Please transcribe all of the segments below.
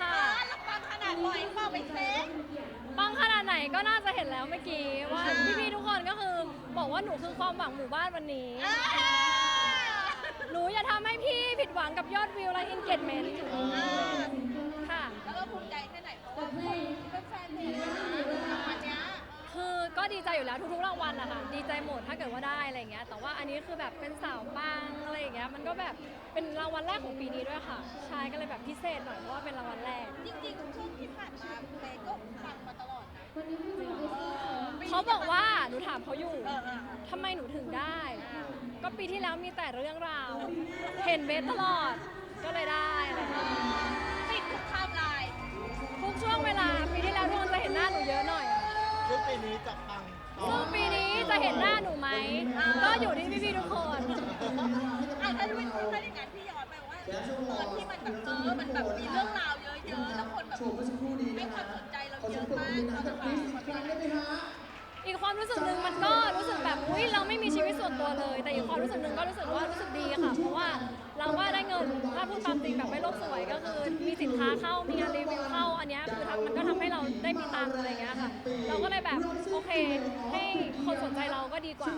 ค่ะ แล้วปังขนาดไหนบอกไปเซ็กปังขนาดไหนก็น่าจะเห็นแล้วเมื่อกี้ว่าพี่ๆทุกคนก็คือบอกว่าหนูคือความหวังหมู่บ้านวันนี้หนูอย่าทำให้พี่ผิดหวังกับยอดวิวและ engagement ค่ะ แล้วก็ภูมิใจแค่ไหนเพราะว่าคนเป็นแฟนเพลงรางวัลเนี้ย คือก็ ดีใจอยู่แล้วทุกๆรางวัลอะค่ะดีใจหมดถ้าเกิดว่าได้อะไรอย่างเงี้ยแต่ว่าอันนี้คือแบบเป็นสาวปังอะไรอย่างเงี้ยมันก็แบบเป็นรางวัลแรกของปีนี้ด้วยค่ะใช่ก็เลยแบบพิเศษหน่อยเพราะว่าเป็นรางวัลแรกจริงๆช่วงที่ผ่านมาเป๊ก็ปังมาตลอดนะเออปีนี้เขาบอกว่าหนูถามเขาอยู่เออเออทำไมหนูถึงได้ ก็ปีที่แล้วมีแต่เรื่องราว เห็นเบสตลอดก็เลยได้อะไรอย่างเงี้ยติดทุกไทม์ไลน์ทุกช่วงเวลาปีที่แล้วทุกคนจะเห็นหน้าหนูเยอะหน่อย ซึ่งปีนี้จะปังต่อซึ่งปีนี้จะเห็นหน้าหนูไหม ก็อยู่ที่พี่ๆทุกคน อะถ้าไม่ถ้าอย่างนั้นพี่ย้อนไปว่าตอนที่มันแบบเออมันแบบมีเรื่องราวเยอะๆแล้วคนแบบโชว์เมื่อสักครู่นี้ให้นะคควารัมบสนใจเราขอเยเสียอะงปรบมามืกอนะตอนกับนั้นคริส อีกครั้งได้ไหมฮะอีกความรู้สึกหนึ่งมันก็รู้สึกแบบอุ้ยเราไม่มีชีวิตส่วนตัวเลย แต่อีกความรู้สึกหนึ่งก็รู้สึกว่ารู้สึกดีค่ะ เพราะว่าเราก็ได้เงินถ้าพูดตามจริงแบบไม่โลกสวยก็คือมีสินค้าเข้ามีงานรีวิวเข้าอันเนี้ยคือทำมันก็ทำให้เราได้มีตังค์อะไรอย่างเงี้ยค่ะ เราก็เลยแบบโอเค ให้คนสนใจเราก็ดีกว่า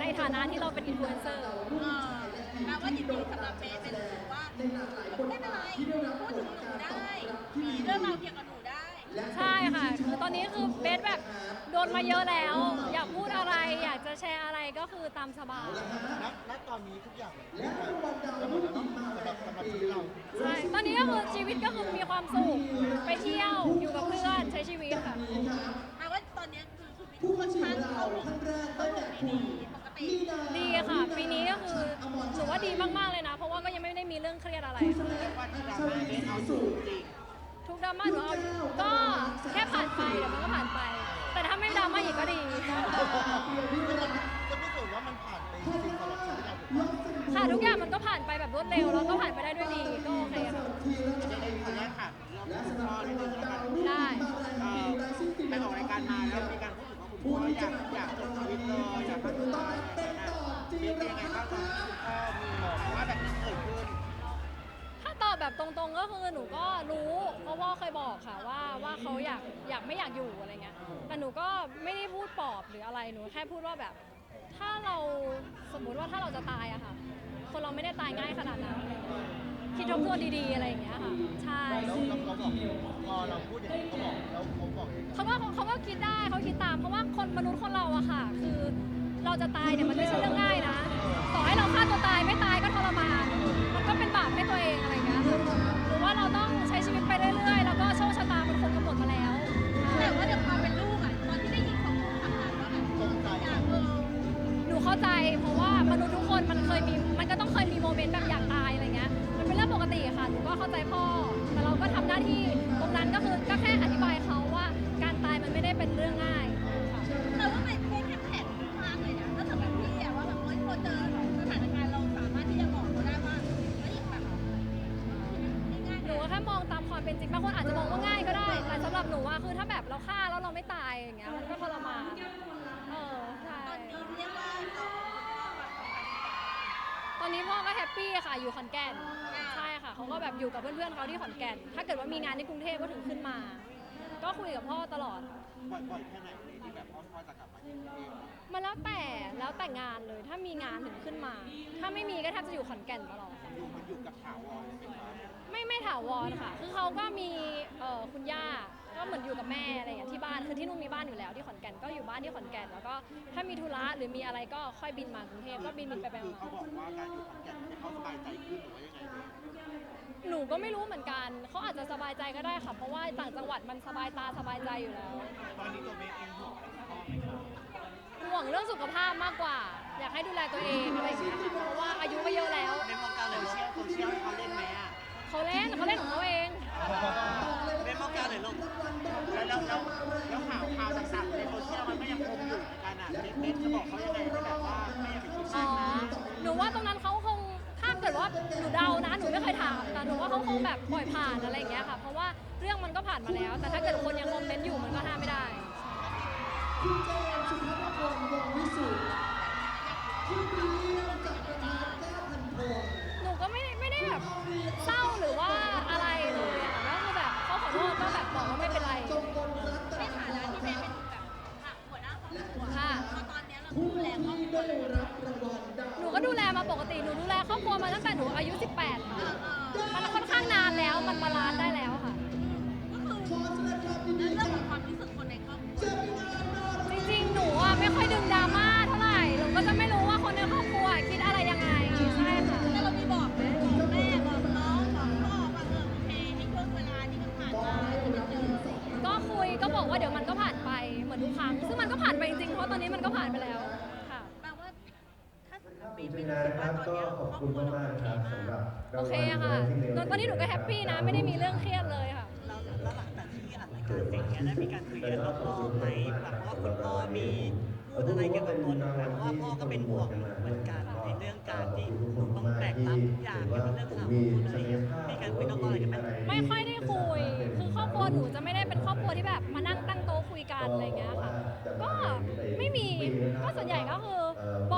ในฐานะที่เราเป็นอินฟลูเอนเซอร์เออแปลว่าจริงๆสำหรับเบสเป็นรู้สึกว่าไม่เป็นไรพูดถึงหนูได้มีเรื่องราวเกี่ยวกับหนูได้ ใช่ค่ะคือตอนนี้คือเบสแบบโดนมาเยอะแล้ว อยากพูดอะไรอยากจะแชร์อะไรก็คือตามสบายณณตอนนี้ทุกอย่างมันจะหมดแล้วเนาะสำหรับสำหรับชีวิตเราใช่ตอนนี้ก็คือชีวิตก็คือมีความสุขไปเที่ยวอยู่กับเพื่อนใช้ชีวิตค่ะแปลว่าตอนนี้คือชีวิตค่อนข้างเข้าถึงเข้าถึงดีปกติดีค่ะ ปีนี้ก็คือถือว่าดีมากๆเลยนะ เพราะว่าก็ยังไม่ได้มีเรื่องเครียดอะไรค่ะว่าที่ดราม่าเบสเอาสูงจริงทุก ดราม่าหนูเอาก็แค่ผ่านไปเดี๋ยวมันก็ผ่านไป แต่ถ้าไม่ดราม่าอีกก็ดี จะพิสูจน์ว่ามันผ่านไปจริงสำหรับชีวิตเราถูกไหมค่ะทุกอย่างมันก็ผ่านไปแบบรวดเร็วแล้วก็ผ่านไปได้ด้วยดีก็โอเคค่ะยังไงขออนุญาตถามเรื่องคุณพ่อนิดนึงแล้วกันได้เอ่อไปออกรายการมาแล้วมีการพูดถึงว่าคุณพ่ออยากอยากจบชีวิตเลยอยากฆ่าตัวตายอะไรอย่างเงี้ยเป็นยังไงบ้างตอนที่คุณ แบบตรงๆก็คือหนูก็รู้เพราะพ่อเคยบอกค่ะว่าว่าเขาอยากอยากไม่อยากอยู่อะไรเงี้ยแต่หนูก็ไม่ได้พูดปลอบหรืออะไรหนูแค่พูดว่าแบบ ถ้าเราสมมุติว่าถ้าเราจะตายอะค่ะ คนเราไม่ได้ตายง่ายขนาดนั้นอะไรเงี้ยคิดทบทวนดีๆอะไรอย่างเงี้ยค่ะใช่ แล้วแล้วเขาบอกพอเราพูดอย่างนี้เขาบอกแล้วเขาบอกเองเขาก็เขาก็คิดได้เขาคิดตามเพราะว่าคนมนุษย์คนเราอะค่ะ คือเราจะตายเนี่ยมันไม่ใช่เรื่องง่ายนะ ต่อให้เราฆ่าตัวตายไม่ตายก็ทรมาน มันก็เป็นบาปให้ตัวเองอะไรอย่างเงี้ยค่ะ หรือว่าเราต้องใช้ชีวิตไปเรื่อยๆแล้วก็ คือถ้าแบบเราฆ่าแล้วเราไม่ตายอย่างเงี้ยมันก็ทรมานเออใช่ตอนนี้เรียกว่าเราตอนนี้พ่อก็แฮปปี้ค่ะอยู่ขอนแก่นใช่ค่ะเขาก็แบบอยู่กับเพื่อนๆเขาที่ขอนแก่น ถ้าเกิดว่ามีงานที่กรุงเทพก็ถึงขึ้นมา ก็คุยกับพ่อตลอดบ่อยๆแค่ไหนที่แบบพ่อพ่อจะกลับมาที่กรุงเทพมันแล้วแต่แล้วแต่งานเลยถ้ามีงานถึงขึ้นมา ถ้าไม่มีก็แทบจะอยู่ขอนแก่นตลอดค่ะอยู่มันอยู่กับถาวรเลยไหมครับไม่ไม่ถาวรค่ะ คือเขาก็มีเอ่อคุณย่า ก็เหมือนอยู่กับแม่อะไรอย่างเงี้ยที่บ้านคือที่นู่นมีบ้านอยู่แล้วที่ขอนแก่นก็อยู่บ้านที่ขอนแก่นแล้วก็ถ้ามีธุระหรือมีอะไรก็ค่อยบินมากรุงเทพก็บินบินไปไปคือมา เขาบอกว่าการอยู่ขอนแก่นให้เขาสบายใจขึ้นหรือว่ายังไงดีหนูก็ไม่รู้เหมือนกัน เขาอาจจะสบายใจก็ได้ค่ะ เพราะว่าต่างจังหวัดมันสบายตาสบายใจอยู่แล้ว ตอนนี้ตัวเบสเองห่วงอะไรกับพ่อไหมครับห่วงเรื่องสุขภาพมากกว่า อยากให้ดูแลตัวเองอะไรอย่างเงี้ยค่ะเพราะว่าอายุก็เยอะแล้ว ในวงการโซเชียลโซเชียลให้เขาเล่นไหมอะเขาเล่นเขาเล่นของเขาเองเล่นวงการไหนลูก แล้วแล้วแล้วแล้วข่าวข่าวต่างๆในโซเชียลมันก็ยังคงอยู่เหมือนกันอะเบสเบสจะบอกเขายังไงให้แบบว่าไม่อยากไปคิดอ๋มากอนะหนูว่าตรงนั้นเขาคงถ้าเกิดว่าหนูเดานะ หนูไม่เคยถามแต่หนูว่าเขาคงแบบปล่อยผ่านอะไรอย่างเงี้ยค่ะ เพราะว่าเรื่องมันก็ผ่านมาแล้ว แต่ถ้าเกิดคนยังคอมเมนต์อยู่มันก็ห้ามไม่ได้ คุณเจมส์สุภาพพงศ์วงศ์วิสุทธิ์ที่ปีนี้จากประธานแก้วพันพงศ์หนูก็ไม่ได้ไม่ได้แบบเคุณมากๆครับสำหรับโอเคค่ะ ตอนนี้หนูก็แฮปปี้นะ ไม่ได้มีเรื่องเครียดเลยค่ะ แล้วแล้วหลังจากที่อัดรายการเสร็จเนี่ยได้มีการคุยกันรอบๆไหมแบบว่าคุณพ่อมีพูดอะไรเกี่ยวกับตัวหนูไหมเพราะว่าพ่อก็เป็นห่วงหนูเหมือนกันในเรื่องการที่หนูต้องแบกรับทุกอย่างเกี่ยวกับเรื่องข่าวพูดอะไรอย่างเงี้ยมีการคุยนอกรอบอะไรกันไหมไม่ค่อยได้คุย คือครอบครัวหนูจะไม่ได้เป็นครอบครัวที่แบบมานั่งตั้งโต๊ะคุยกันอะไรอย่างเงี้ยค่ะ ก็ไม่มี ก็ส่วนใหญ่ก็คือบ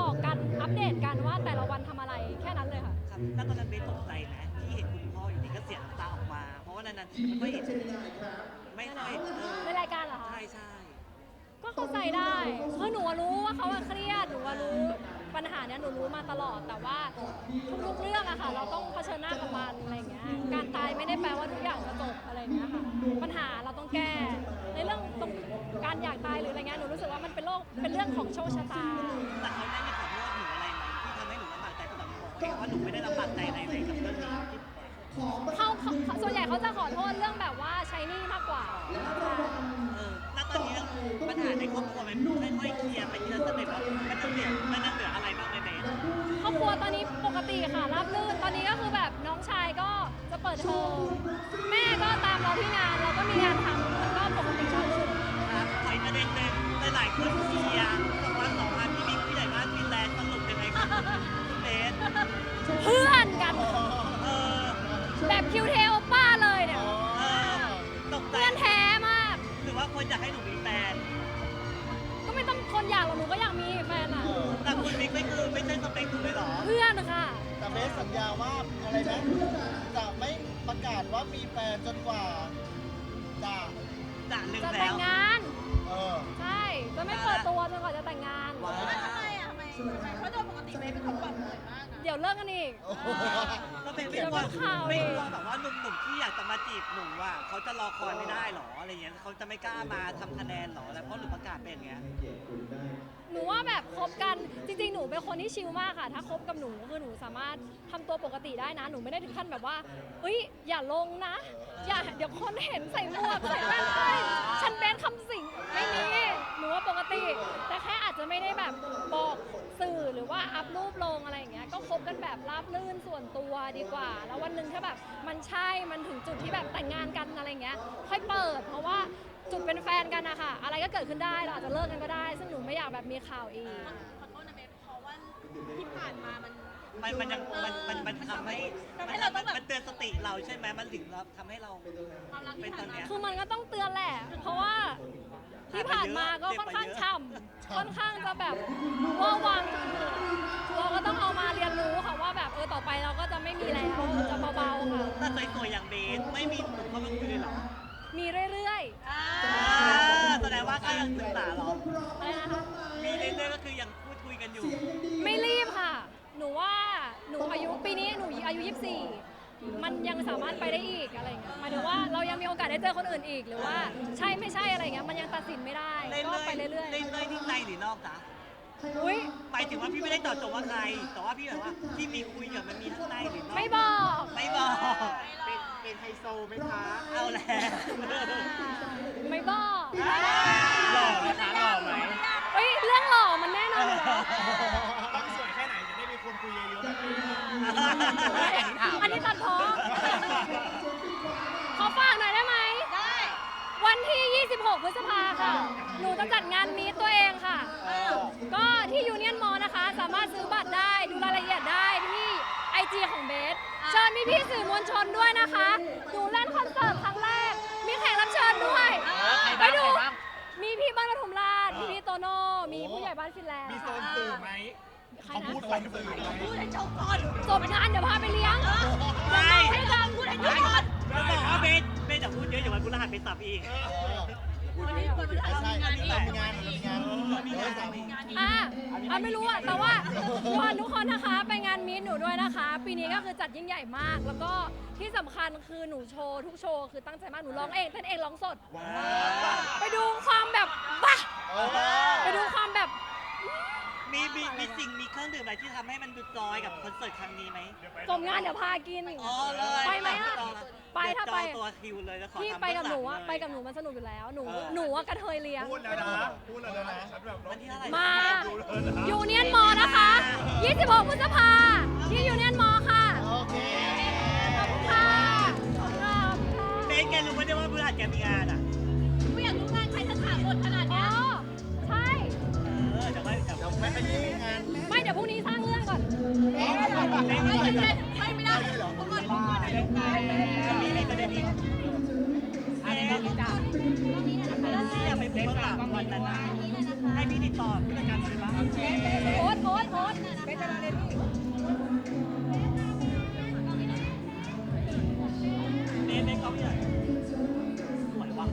อกกันอั แล้วตอนนั้นเบสตกใจไหมที่เห็นคุณพ่ออยู่ดีก็เสียน้ำตาออกมา เพราะว่านานๆทีไม่ค่อยเห็นเจมินาอีกครับไม่ค่อยเห็นเออในรายการเหรอคะ ใช่ใช่ก็เข้าใจได้คือหนูอะรู้ว่าเขาอะเครียด หนูอะรู้ปัญหาเนี้ยหนูรู้มาตลอด แต่ว่าทุกๆเรื่องอะค่ะ เราต้องเผชิญหน้ากับมันอะไรอย่างเงี้ย การตายไม่ได้แปลว่าทุกอย่างจะจบอะไรอย่างเงี้ยค่ะ ปัญหาเราต้องแก้ ในเรื่องตรงการอยากตายหรืออะไรเงี้ย หนูรู้สึกว่ามันเป็นโรคเป็นเรื่องของโชคชะตา แต่เขาได้ แต่หนูบอกเองว่าหนูไม่ได้ลำบากใจอะไรเลยกับเรื่องนี้ที่เขาเขาเขาส่วนใหญ่เขาจะขอโทษเรื่องแบบว่าใช้หนี้มากกว่าเออแล้วตอนนี้ปัญหาในครอบครัวมันค่อยๆเคลียร์ไปทีละสเต็ปแล้วมันจะเหลือมันจะเหลืออะไรบ้างไหมเบสครอบครัวตอนนี้ปกติค่ะราบรื่นตอนนี้ก็คือแบบน้องชายก็จะเปิดเทอมแม่ก็ตามเราที่งานเราก็มีงานทำมันก็ปกติค่ะครับขออีกประเด็นหนึ่งหลายๆคนเชียร์ ประกาศว่ามีแฟนจนกว่าจะจะลืมจะแล้แต่งว งาน เออ ใช่ จะไม่เปิดตัวจนกว่าจะแต่งงาน ว้าวแล้วทำไม อะทำไมทำไมเพราะโดยปกติเบสเป็นคนเปิดเผยมากนะเดี๋ยวเลิกกันอีกโอ้โหแล้วเป็นไม่กลัวไม่กลัวแบบว่าหนุ่มๆที่อยากจะมาจีบหนูอะเขาจะรอคอยไม่ได้หรออะไรเงี้ยเขาจะไม่กล้ามาทำคะแนนหรอแล้วเพราะหนูประกาศเป็นอย่างเงี้ยหนูว่าแบบคบกันจริง ๆ หนูเป็นคนที่ชิลมากค่ะ ถ้าคบกับหนูคือหนูสามารถทำตัวปกติได้นะ หนูไม่ได้ถึงขั้นแบบว่าเอ้ยอย่าลงนะ อย่าเดี๋ยวคนเห็นใส่หมวกใส่แว่นไปฉันเป็นคำสิงไม่มีหนู ว่าปกติ แต่แค่อาจจะไม่ได้แบบบอกสื่อหรือว่าอัพรูปลงอะไรอย่างเงี้ยก็คบกันแบบราบรื่นส่วนตัวดีกว่า แล้ววันหนึ่งถ้าแบบมันใช่มันถึงจุดที่แบบแต่งงานกันอะไรเงี้ยค่อยเปิด เพราะว่าจุดเป็นแฟนกันนะคะอะไรก็เกิดขึ้นได้เราอาจจะเลิกกันก็ได้ ซึ่งหนูไม่อยากแบบมีข่าวอีกขอโทษนะเบสเพราะว่าที่ผ่านมามันมันมันยังมันมันมันทำให้ทำให้เราต้องแบบมันเตือนสติเราใช่ไหมมันถึงเราทำให้เราความรักเป็ที่นตผ่าอนนมาเนี้ยคือมันก็ต้องเตือนแหละ เพราะว่าที่ ผ่านมาก็ค่อนข้างช่ำค่อนข้างจะแบบว่าวังเราก็ต้องเอามาเรียนรู้ค่ะว่าแบบเออต่อไปเราก็จะไม่มีแล้วจะเบาๆค่ะแต่สวยๆอย่างเบสไม่มีหนุ่มเข้ามาคุยเลยเหรอมีเรื่อยอ่าอ่าแสดงว่าก็ยังศึกษาเหรอๆอะไรนะคะมีเรื่อยๆก็คือยังพูดคุยกันอยู่ ไม่รีบค่ะ หนูว่าหนูอายุปีนี้หนูอายุ 24 มันยังสามารถไปได้อีกอะไรอย่างเงี้ยหมายถึงว่าเรายังมีโอกาสได้เจอคนอื่นอีกหรือว่าใช่ไม่ใช่อะไรอย่างเงี้ยมันยังตัดสินไม่ได้เรื่อยก็ไปเรื่อยๆเรื่อยๆที่ในหรือนอกจ๊ะๆอุ้ยหมายถึงว่าพี่ไม่ได้เจอดจงว่าใครแต่ว่าพี่แบบว่าที่มีคุยกับมันมีทั้งในหรือนอกไม่บอกไม่บอกเป็นเป็นไฮโซไหมคะเอาแล้วไม่บอกหล่อไหมคะหล่อไหมเฮ้ยเรื่องหล่อมันแน่นอนอยู่แล้ว คนคุยเยอะๆแบบนี้อันนี้ตัดพ้อขอฝากหน่อยได้ไหม ได้ วันที่ 26 พฤษภาค่ะ หนูจะจัดงานมีตตัวเองค่ะ ก็ที่ยูเนียนมอนะคะ สามารถซื้อบัตรได้ ดูรายละเอียดได้ที่ไอจีของเบส เชิญพี่พี่ๆสื่อมวลชนด้วยนะคะ หนูเล่นคอนเสิร์ตครั้งแรก มีแขกรับเชิญด้วย ไปดู มีพี่บ้านปทุมราชพี่พี่โตโน่ มีผู้ใหญ่บ้านฟินแลนด์มีโซนสื่อไหมใคร เขานะพูดโซนสื่อไหมพูดให้จบก่อนจบงานเดี๋ยวพาไปเลี้ยงไม่ ให้ดังพูดให้จบก่อนจะบอกว่าเบสเบสจะพูดเยอะอย่าวันพุธรหัสไปสับอีกแพูดวันนี้วันพฤหัสใช่มีงานเราอีกมีงานเรามีงานมีงานสามมีงานอะอะไม่รู้อะ แต่ว่าวอนทุกคนนะคะ ไปงานมีดหนูด้วยนะคะ ปีนี้ก็คือจัดยิ่งใหญ่มาก แล้วก็ที่สำคัญคือหนูโชว์ทุกโชว์คือตั้งใจมาก หนูร้องเองเต้นเองร้องสด ไปดูความแบบบ้า เออ ไปดูความแบบ มีมีมีสิ่งมีเครื่องดื่มอะไรที่ทำให้มันดูจอยกับคอนเสิร์ตครั้งนี้ไหมจมงานเดี๋ยวพากิน อ๋อเลยไปไหมอะจองไปถ้าไป จองตัวคิวเลยแล้วขอพี่ทำไปกับหนูอะเบื้องลังเลย ไปกับหนูมันสนุกอยู่แล้ว หนูเออ หนูอะกระเทยเลี้ยง พูดแล้วนะ พูดแล้วนะฉันแบบวันที่เท่าไหร่มา ยูเนียนมอนะคะ 26พฤษภา อ๊ะที่อยากไปเบื้องหลังวันนั้นนะให้พี่ติดต่อผู้จัดการเลยปะโอ๊ตโอ๊ตโอ๊ตเปจะมาเรียนพี่เบสเบสเขาเนี่ยสวยว่ะ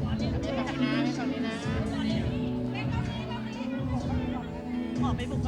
ขอไปบุกเบื้อง